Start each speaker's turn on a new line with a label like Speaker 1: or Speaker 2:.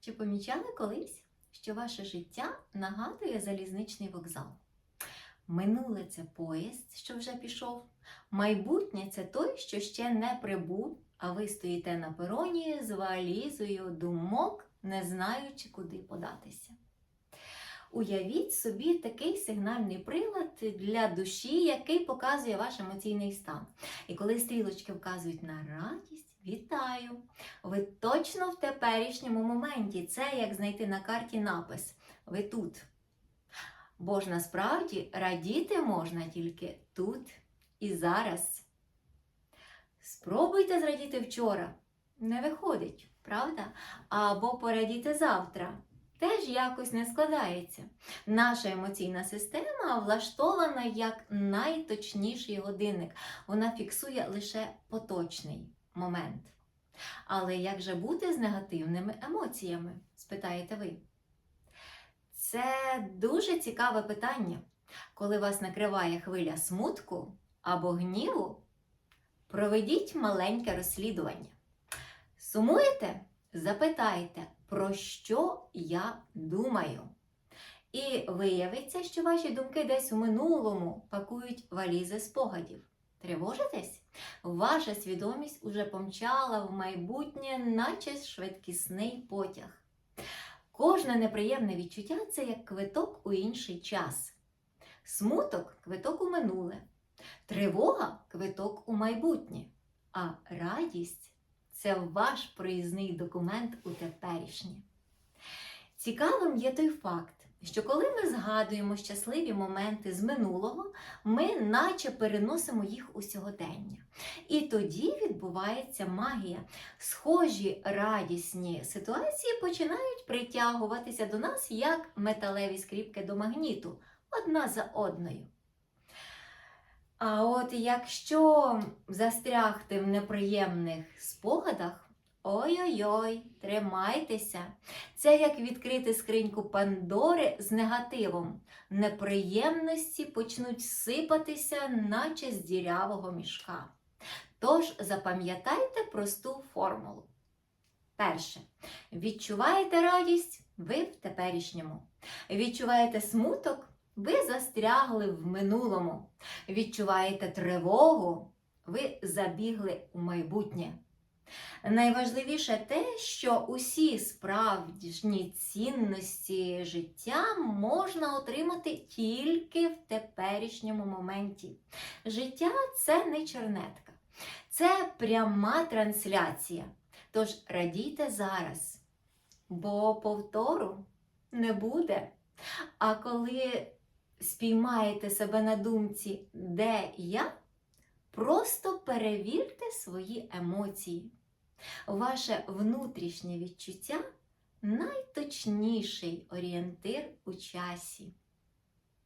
Speaker 1: Чи помічали колись, що ваше життя нагадує залізничний вокзал? Минуле це поїзд, що вже пішов, майбутнє це той, що ще не прибув, а ви стоїте на пероні з валізою думок, не знаючи, куди податися. Уявіть собі такий сигнальний прилад для душі, який показує ваш емоційний стан. І коли стрілочки вказують на радість, вітаю! Ви точно в теперішньому моменті. Це як знайти на карті напис. Ви тут. Бо ж насправді радіти можна тільки тут і зараз. Спробуйте зрадіти вчора. Не виходить, правда? Або порадіти завтра. Теж якось не складається. Наша емоційна система влаштована як найточніший годинник. Вона фіксує лише поточний момент. Але як же бути з негативними емоціями? спитаєте ви. Це дуже цікаве питання. Коли вас накриває хвиля смутку або гніву, проведіть маленьке розслідування. Сумуєте? Запитайте, про що я думаю. І виявиться, що ваші думки десь у минулому пакують валізи спогадів. Тривожитесь? Ваша свідомість уже помчала в майбутнє, наче швидкісний потяг. Кожне неприємне відчуття це як квиток у інший час. Смуток квиток у минуле, тривога квиток у майбутнє, а радість це ваш проїзний документ у теперішнє. Цікавим є той факт, що коли ми згадуємо щасливі моменти з минулого, ми наче переносимо їх у сьогодення. І тоді відбувається магія. Схожі радісні ситуації починають притягуватися до нас як металеві скріпки до магніту, одна за одною. А от якщо застрягти в неприємних спогадах, ой-ой-ой, тримайтеся. Це як відкрити скриньку Пандори з негативом. Неприємності почнуть сипатися, наче з дірявого мішка. Тож запам'ятайте просту формулу. Перше. Відчуваєте радість, ви в теперішньому. Відчуваєте смуток, ви застрягли в минулому. Відчуваєте тривогу, ви забігли у майбутнє. Найважливіше те, що усі справжні цінності життя можна отримати тільки в теперішньому моменті. Життя це не чернетка, це пряма трансляція. Тож радійте зараз, бо повтору не буде. А коли спіймаєте себе на думці, де я, просто перевірте свої емоції. Ваше внутрішнє відчуття найточніший орієнтир у часі.